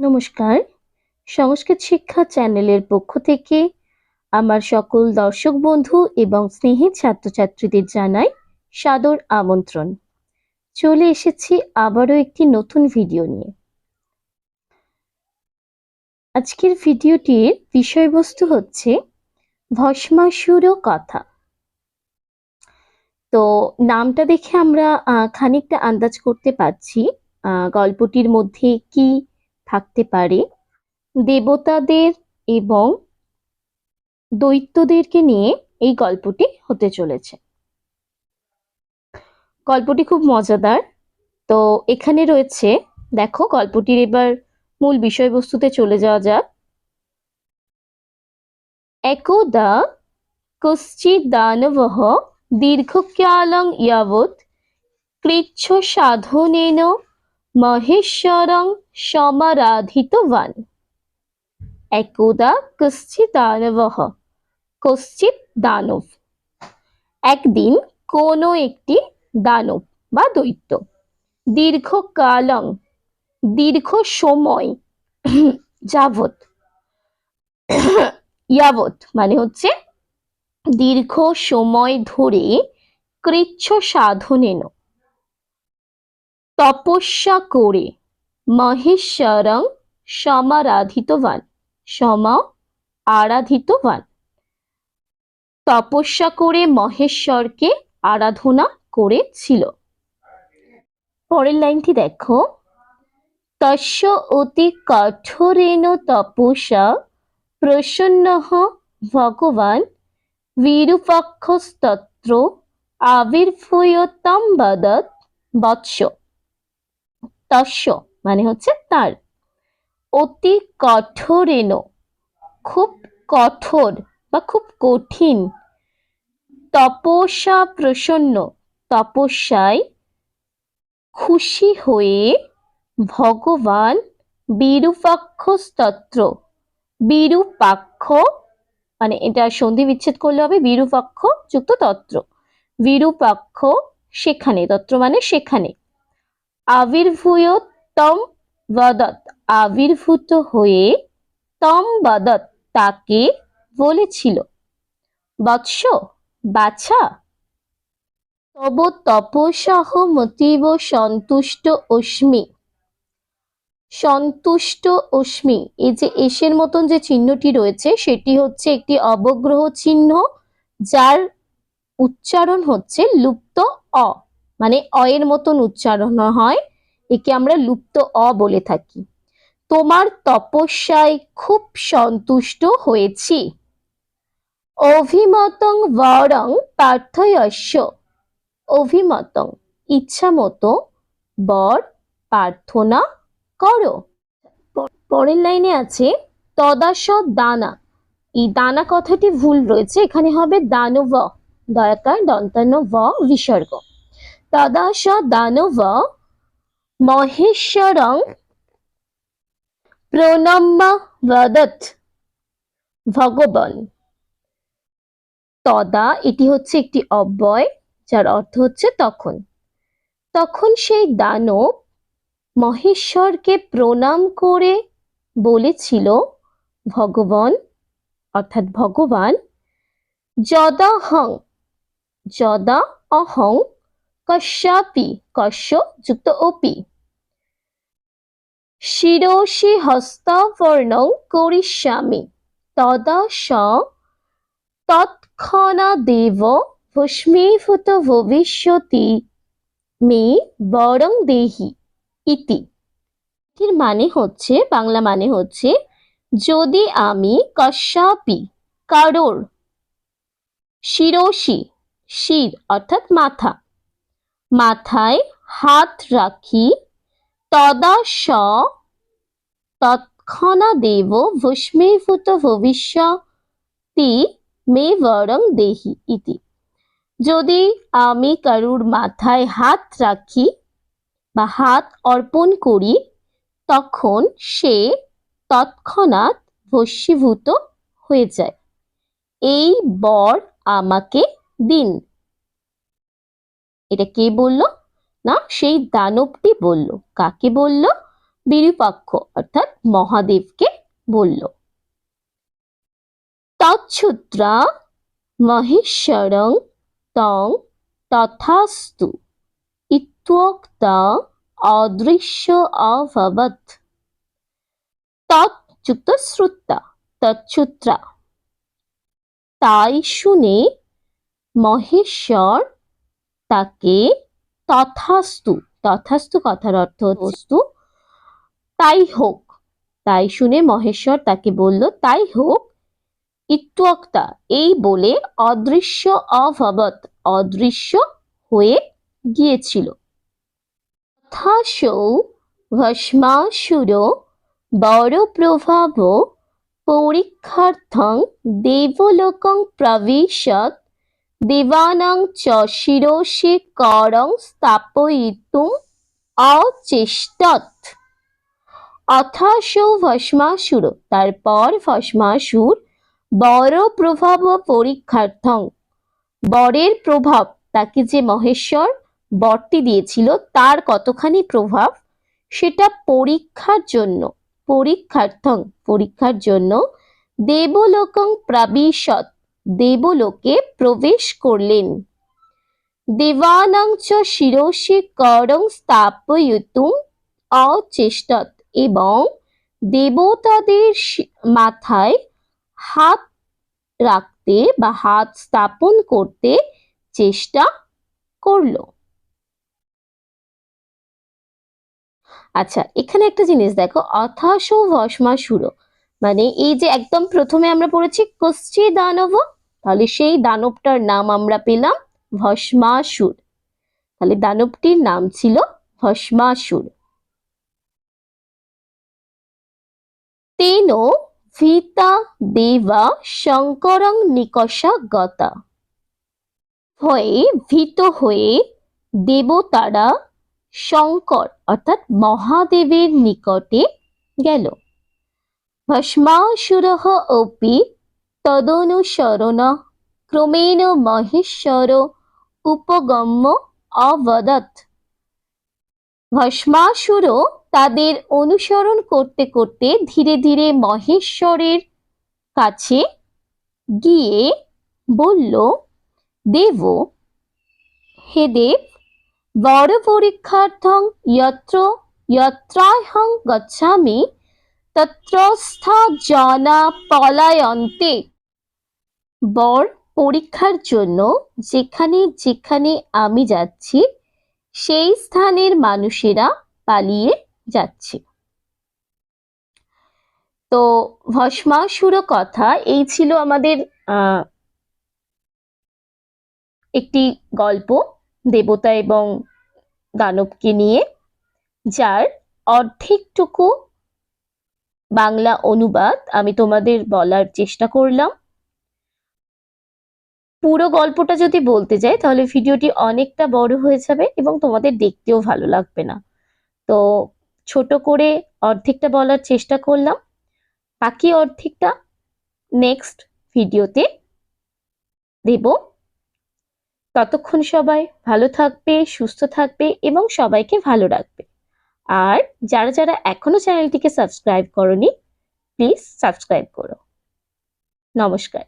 নমস্কার। সংস্কৃত শিক্ষা চ্যানেলের পক্ষ থেকে আমার সকল দর্শক বন্ধু এবং স্নেহী ছাত্রছাত্রীদের জানাই সাদর আমন্ত্রণ। চলে এসেছি আবারও একটি নতুন ভিডিও নিয়ে। আজকের ভিডিওটির বিষয়বস্তু হচ্ছে ভস্মাসুর কথা। তো নামটা দেখে আমরা খানিকটা আন্দাজ করতে পারছি গল্পটির মধ্যে কি থাকতে পারে। দেবতাদের এবং দৈত্যদেরকে নিয়ে এই গল্পটি হতে চলেছে। গল্পটি খুব মজাদার। তো এখানে রয়েছে, দেখো গল্পটির এবার মূল বিষয়বস্তুতে চলে যাওয়া যাক। একদা কশ্চিৎ দানবः দীর্ঘকালং ইয়াবৎ কৃচ্ছ সাধনেন মহেশ্বরং সমারাধিতবান। একদা কশ্চিৎ দানবः, কশ্চিৎ দানব। একদিন কোনো একটি দানব বা দৈত্য দীর্ঘকালং দীর্ঘ সময় যাবৎ, ইয়াবৎ মানে হচ্ছে দীর্ঘ সময় ধরে কৃচ্ছ সাধনেন। তপস্যা করে। মহেশ্বরং সমারাধিতবান। সম আরাধিতবান তপস্যা করে মহেশ্বরকে আরাধনা করেছিল। পরের লাইনটি দেখো। তস্য অতি কঠোরেণ তপসা প্রসন্ন ভগবান বিরূপাক্ষস্তত্র আবির্ভূয়তম বদত বৎস। তস্য মানে হচ্ছে তার। অতি কঠোরেণ, খুব কঠোর বা খুব কঠিন। তপস্যা প্রসন্ন, তপস্যায় খুশি হয়ে ভগবান বিরূপাক্ষ স্তত্র বিরূপাক্ষ মানে এটা সন্ধি বিচ্ছেদ করলে হবে বিরূপাক্ষ যুক্ত তত্র। বিরূপাক্ষ সেখানে, তত্র মানে সেখানে। আবির্ভূয় তম বদত। আবির্ভূত হয়ে তম বদত তাকে বলেছিল, বৎস, বাছা। তব তপসহ মতীব সন্তুষ্ট অস্মি। সন্তুষ্ট অস্মি। এই যে এসের মতন যে চিহ্নটি রয়েছে, সেটি হচ্ছে একটি অবগ্রহ চিহ্ন, যার উচ্চারণ হচ্ছে লুপ্ত অ। মানে অ এর মতন উচ্চারণ হয়, একে আমরা লুপ্ত অ বলে থাকি। তোমার তপস্যায় খুব সন্তুষ্ট হয়েছি। অভিমতং বরং পার্থয়স্য। অভিমতং ইচ্ছা মতো বর প্রার্থনা করো। পরের লাইনে আছে, তদাস দানা। এই দানা কথাটি ভুল রয়েছে, এখানে হবে দানব। দয়াকার দন্তান্ন ভ বিসর্গ তদাস দানব মহেশ্বরং প্রণম্য ভগবান। তদা এটি হচ্ছে একটি অব্যয়, যার অর্থ হচ্ছে তখন। তখন সেই দানব মহেশ্বরকে প্রণাম করে বলেছিল, ভগবান, অর্থাৎ ভগবান, যদা হং, যদা অহং কশ্যাপি, কশ্য যুক্ত অপি। শিরোষি হস্তাবর্ণং করিষ্যামি তদা স তৎক্ষণাদেব ভস্মীভূত ভবিষ্যতি, মে বরং দেহি ইতি। এর মানে হচ্ছে, বাংলা মানে হচ্ছে, যদি আমি কশ্যাপি, কারোর, শিরোষি, শির অর্থাৎ মাথা। মাথায় হাত রাখি তদা স তৎক্ষণাদেব ভস্মীভূত ভবিষ্যতি মে বরং দেহি ইতি। যদি আমি কারুর মাথায় হাত রাখি বা হাত অর্পণ করি, তখন সে তৎক্ষণাৎ ভস্মীভূত হয়ে যায়। এই বর আমাকে দিন। এটা কে বলল? না, সেই দানবটি বলল। কাকে বলল? বিরূপাক্ষ, অর্থাৎ মহাদেবকে বলল। তচ্ছুত্রা মহেশ্বরং তং তথাস্তু। ইত্যোক্তা অদৃশ্য অভবৎ। তৎযুক্ত শ্রুতা তচ্ছুত্রা তাই শুনে মহেশ্বর তাকে তথাস্তু তথাস্তু কথার অর্থ বস্তু তাই হোক। তাই শুনে মহেশ্বর তাকে বলল, তাই হোক ইত্যক্তা এই বলে অদৃশ্য অভবত অদৃশ্য হয়ে গিয়েছিল। তথাসৌ ভস্মাসুর বড় প্রভাব পরীক্ষার্থং দেবলোকং প্রবিশত দেবানাং চ শিরসে করং স্থাপয়িতুম অচেষ্টত অথাসৌ ভস্মাসুর, তারপর ভস্মাসুর বড় প্রভাব পরীক্ষার্থং। বরের প্রভাব, তাকে যে মহেশ্বর বরটি দিয়েছিল, তার কতখানি প্রভাব? সেটা পরীক্ষার জন্য, পরীক্ষার্থং, পরীক্ষার জন্য দেবলোকং প্রাবিশত দেবলোকে প্রবেশ করলেন। দেবানাং চ শিরসে করং স্থাপয়িতুম অচেষ্টত এবং দেবতাদের মাথায় হাত রাখতে বা হাত স্থাপন করতে চেষ্টা করল। আচ্ছা এখানে একটা জিনিস দেখো, অথাস ভস্মাসুর। মানে এই যে একদম প্রথমে আমরা পড়েছি কশ্চি দানব, তাহলে সেই দানবটার নাম আমরা পেলাম ভস্মাসুর। তাহলে দানবটির নাম ছিল ভস্মাসুর। তেন ভিতা দেবা শঙ্করং নিকষা গতা। ভয়ে ভীত হয়ে দেবতারা শঙ্কর অর্থাৎ মহাদেবের নিকটে গেল। ভস্মাসুরः অপি তদনুসরণ ক্রমেণ মহেশ্বর উপগম্য অবদৎ ভস্মাসুরও তাদের অনুসরণ করতে করতে ধীরে ধীরে মহেশ্বরের কাছে গিয়ে বলল, দেব, হে দেব, বড় পরীক্ষার্থং, যত্র যত্রাহং গচ্ছামি জনা পলায়ন্তে বর পরীক্ষার জন্য যেখানে যেখানে আমি যাচ্ছি, সেই স্থানের মানুষেরা পালিয়ে যাচ্ছে। তো ভস্মাসুর কথা, এই ছিল আমাদের একটি গল্প দেবতা এবং দানবকে নিয়ে, যার অর্ধেকটুকু বাংলা অনুবাদ, আমি তোমাদের বলার চেষ্টা করলাম। পুরো গল্পটা যদি বলতে যাই, তাহলে ভিডিওটি অনেকটা বড় হয়ে যাবে এবং তোমাদের দেখতেও ভালো লাগবে না। তো ছোট করে অর্ধেকটা বলার চেষ্টা করলাম। বাকি অর্ধেকটা নেক্সট ভিডিওতে দেব। ততক্ষণ সবাই ভালো থাকবে, সুস্থ থাকবে এবং সবাইকে ভালো রাখবে। আর যারা যারা এখনও চ্যানেলটিকে সাবস্ক্রাইব করনি প্লিজ সাবস্ক্রাইব করো। নমস্কার।